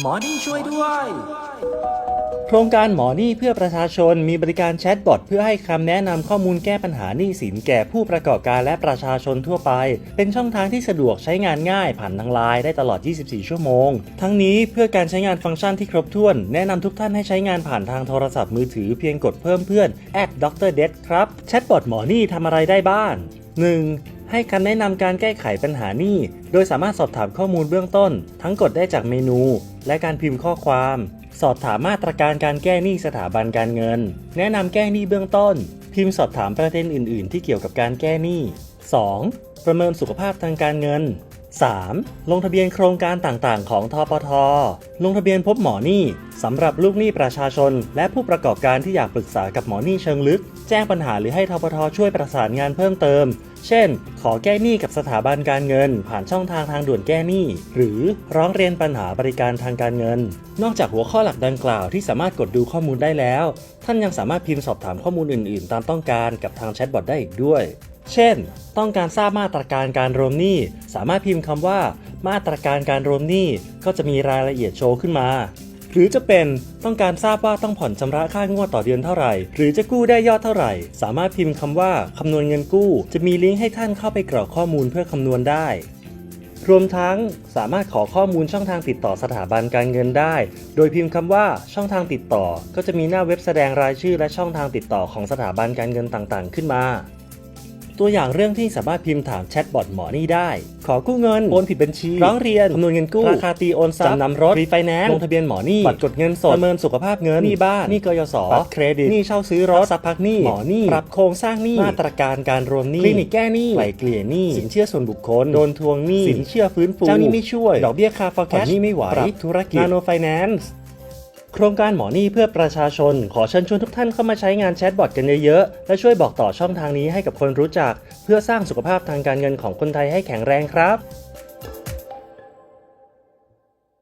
หมอนี่ช่วยด้วย โครงการหมอหนี้เพื่อประชาชนมีบริการแชทบอทเพื่อให้คำแนะนำข้อมูลแก้ปัญหาหนี้สินแก่ผู้ประกอบการและประชาชนทั่วไป เป็นช่องทางที่สะดวกใช้งานง่ายผ่านทางไลน์ได้ตลอด 24 ชั่วโมง ทั้งนี้เพื่อการใช้งานฟังก์ชันที่ครบถ้วน แนะนำทุกท่านให้ใช้งานผ่านทางโทรศัพท์มือถือเพียงกดเพิ่มเพื่อนแอดดรเดครับแชทบอทหมอหนี้ทำอะไรได้บ้าง 1. ให้คำแนะนำการแก้ไขปัญหานี้ โดยสามารถสอบถามข้อมูลเบื้องต้น ทั้งกดได้จากเมนู และการพิมพ์ข้อความ สอบถามมาตรการการแก้หนี้สถาบันการเงิน แนะนำแก้หนี้เบื้องต้น พิมพ์สอบถามประเด็นอื่น ๆ ที่เกี่ยวกับการแก้หนี้ 2. ประเมินสุขภาพทางการเงิน 3. ลงทะเบียนโครงการต่างๆ ของทปท ลงทะเบียนพบหมอหนี้สำหรับลูกหนี้ประชาชน และผู้ประกอบการที่อยากปรึกษากับหมอหนี้เชิงลึก แจ้งปัญหาหรือให้ทปท ช่วยประสานงานเพิ่มเติม เช่น ขอแก้หนี้กับสถาบันการเงิน ผ่านช่องทางทางด่วนแก้หนี้ หรือร้องเรียนปัญหาบริการทางการเงิน นอกจากหัวข้อหลักดังกล่าวที่สามารถกดดูข้อมูลได้แล้ว ท่านยังสามารถพิมพ์สอบถามข้อมูลอื่น ๆ ตามต้องการกับทางแชทบอทได้อีกด้วย เช่น ต้องการทราบมาตรการการรวมหนี้ สามารถพิมพ์คำว่า มาตรการการรวมหนี้ก็จะมีรายละเอียดโชว์ขึ้นมา หรือจะเป็นต้องการทราบว่าต้องผ่อนชำระค่างวดต่อเดือนเท่าไหร่ หรือจะกู้ได้ยอดเท่าไหร่ สามารถพิมพ์คำว่าคำนวณเงินกู้ จะมีลิงก์ให้ท่านเข้าไปกรอกข้อมูลเพื่อคำนวณได้รวมทั้งสามารถขอข้อมูลช่องทางติดต่อสถาบันการเงินได้ โดยพิมพ์คำว่าช่องทางติดต่อ ก็จะมีหน้าเว็บแสดงรายชื่อและช่องทางติดต่อของสถาบันการเงินต่างๆ ขึ้นมา ตัวอย่างเรื่องที่สามารถพิมพ์ถามแชทบอทหมอนี่ได้ ขอกู้เงิน โอนผิดบัญชี ร้องเรียนคำนวณเงินกู้ ราคาตีโอนซ้ำจำนำรถ รีไฟแนนซ์ ลงทะเบียนหมอนี่ บัตรกดเงินสด ประเมินสุขภาพเงินหนี้บ้านหนี้กยศ บัตรเครดิตหนี้เช่าซื้อรถสับพักหนี้หมอนี่ ปรับโครงสร้างหนี้มาตรการการรวมหนี้คลินิกแก้หนี้ไกล่เกลี่ยหนี้สินเชื่อส่วนบุคคล โดนทวงหนี้สินเชื่อฟื้นฟู เจ้าหนี้ไม่ช่วย ดอกเบี้ยคาฟอร์แคชหนี้ไม่ไหวปรับธุรกิจนาโนไฟแนนซ์ โครงการหมอหนี้เพื่อประชาชน ขอเชิญชวนทุกท่านเข้ามาใช้งานแชทบอทกันเยอะๆ และช่วยบอกต่อช่องทางนี้ให้กับคนรู้จัก เพื่อสร้างสุขภาพทางการเงินของคนไทยให้แข็งแรงครับ